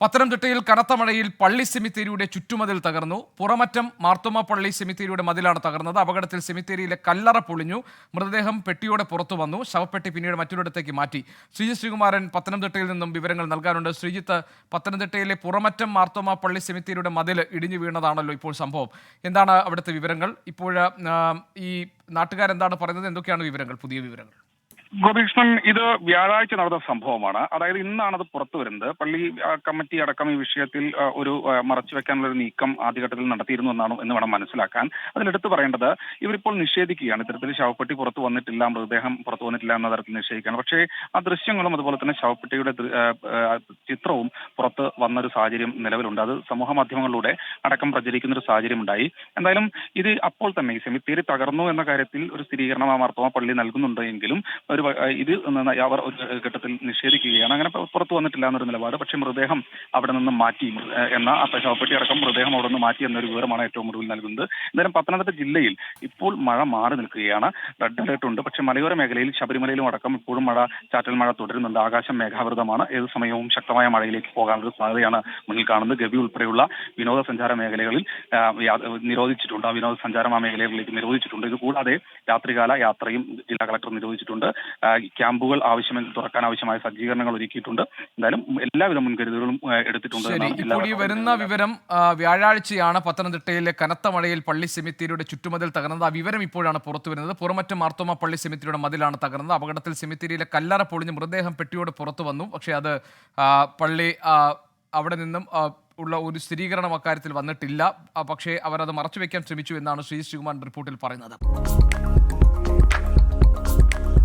പത്തനംതിട്ടയിൽ കനത്ത മഴയിൽ പള്ളി സെമിത്തേരിയുടെ ചുറ്റുമതിൽ തകർന്നു. പുറമറ്റം മാർത്തോമ പള്ളി സെമിത്തേരിയുടെ മതിലാണ് തകർന്നത്. അപകടത്തിൽ സെമിത്തേരിയിലെ കല്ലറ പൊളിഞ്ഞു. മൃതദേഹം പെട്ടിയോടെ പുറത്തു വന്നു. ശവപ്പെട്ടി പിന്നീട് മറ്റൊരിടത്തേക്ക് മാറ്റി. ശ്രീജിത്ത് ശ്രീകുമാരൻ പത്തനംതിട്ടയിൽ നിന്നും വിവരങ്ങൾ നൽകാനുണ്ട്. ശ്രീജിത്ത് പത്തനംതിട്ടയിലെ പുറമറ്റം മാർത്തോമ പള്ളി സെമിത്തേരിയുടെ മതിൽ ഇടിഞ്ഞു വീണതാണല്ലോ ഇപ്പോൾ സംഭവം. എന്താണ് അവിടുത്തെ വിവരങ്ങൾ? ഇപ്പോൾ ഈ നാട്ടുകാരെന്താണ് പറയുന്നത്? എന്തൊക്കെയാണ് വിവരങ്ങൾ? പുതിയ വിവരങ്ങൾ. ഗോപികൃഷ്ണൻ ഇത് വ്യാഴാഴ്ച നടന്ന സംഭവമാണ്. അതായത് ഇന്നാണ് അത് പുറത്തു വരുന്നത്. പള്ളി കമ്മിറ്റി അടക്കം ഈ വിഷയത്തിൽ ഒരു മറച്ചു മറച്ചുവെക്കാനുള്ള ഒരു നീക്കം ആദ്യഘട്ടത്തിൽ നടത്തിയിരുന്നു എന്നാണ് എന്ന് വേണം മനസ്സിലാക്കാൻ. അതിനെടുത്ത് പറയേണ്ടത് ഇവരിപ്പോൾ നിഷേധിക്കുകയാണ്. ഇത്തരത്തിൽ ശവപ്പെട്ടി പുറത്തു വന്നിട്ടില്ല മൃതദേഹം പുറത്തു വന്നിട്ടില്ല എന്ന തരത്തിൽ നിഷേധിക്കുകയാണ്. പക്ഷേ ആ ദൃശ്യങ്ങളും അതുപോലെ തന്നെ ശവപ്പെട്ടിയുടെ ചിത്രവും പുറത്ത് വന്നൊരു സാഹചര്യം നിലവിലുണ്ട്. അത് സമൂഹ മാധ്യമങ്ങളിലൂടെ അടക്കം പ്രചരിക്കുന്ന ഒരു സാഹചര്യം ഉണ്ടായി എന്തായാലും ഇത് അപ്പോൾ തന്നെ ഈ സെമിത്തേരി തകർന്നു എന്ന കാര്യത്തിൽ ഒരു സ്ഥിരീകരണം ആ പള്ളി നൽകുന്നുണ്ട് എങ്കിലും ഒരു ഇത് അവർ ഒരു ഘട്ടത്തിൽ നിഷേധിക്കുകയാണ്. അങ്ങനെ പുറത്തു വന്നിട്ടില്ല എന്നൊരു നിലപാട്. പക്ഷേ മൃതദേഹം അവിടെ നിന്ന് മാറ്റി. എന്ന ശവപ്പെട്ടി അടക്കം മൃതദേഹം അവിടെ നിന്ന് മാറ്റി എന്നൊരു വിവരമാണ് ഏറ്റവും ഒടുവിൽ നൽകുന്നത്. എന്തായാലും പത്തനംതിട്ട ജില്ലയിൽ ഇപ്പോൾ മഴ മാറി നിൽക്കുകയാണ്. റെഡ് അലേർട്ട് ഉണ്ട്. പക്ഷേ മലയോര മേഖലയിൽ ശബരിമലയിലും അടക്കം ഇപ്പോഴും മഴ ചാറ്റൽ മഴ തുടരുന്നുണ്ട്. ആകാശം മേഘാവൃതമാണ്. ഏത് സമയവും ശക്തമായ മഴയിലേക്ക് പോകാനുള്ള സാധ്യതയാണ് മുന്നിൽ കാണുന്നത്. ഗവി ഉൾപ്പെടെയുള്ള വിനോദസഞ്ചാര മേഖലകളിൽ നിരോധിച്ചിട്ടുണ്ട്. ആ വിനോദസഞ്ചാരം മേഖലകളിലേക്ക് നിരോധിച്ചിട്ടുണ്ട്. ഇത് കൂടാതെ രാത്രികാല യാത്രയും ജില്ലാ കളക്ടർ നിരോധിച്ചിട്ടുണ്ട്. ക്യാമ്പുകൾ ആവശ്യമെങ്കിൽ തുറക്കാൻ ആവശ്യമായ സജ്ജീകരണങ്ങൾ ഒരുക്കിയിട്ടുണ്ട്. എന്തായാലും എല്ലാവിധ മുൻകരുതലുകളും എടുത്തിട്ടുണ്ട് വരുന്ന വിവരം വ്യാഴാഴ്ചയാണ് പത്തനംതിട്ടയിലെ കനത്ത മഴയിൽ പള്ളി സെമിത്തിരിയുടെ ചുറ്റുമതിൽ തകർന്നത്. ആ വിവരം ഇപ്പോഴാണ് പുറത്തു വരുന്നത്. പുറമറ്റം മാർത്തോമ പള്ളി സെമിത്തിരിയുടെ മതിലാണ് തകർന്നത്. അപകടത്തിൽ സെമിത്തിരിയിലെ കല്ലറ പൊളിഞ്ഞ് മൃതദേഹം പെട്ടിയോട് പുറത്തു വന്നു. പക്ഷേ അത് പള്ളി അവിടെ നിന്നും ഉള്ള ഒരു സ്ഥിരീകരണം അക്കാര്യത്തിൽ വന്നിട്ടില്ല. പക്ഷേ അവരത് മറച്ചുവെക്കാൻ ശ്രമിച്ചു എന്നാണ് ശ്രീ ശ്രീകുമാർ റിപ്പോർട്ടിൽ പറയുന്നത്.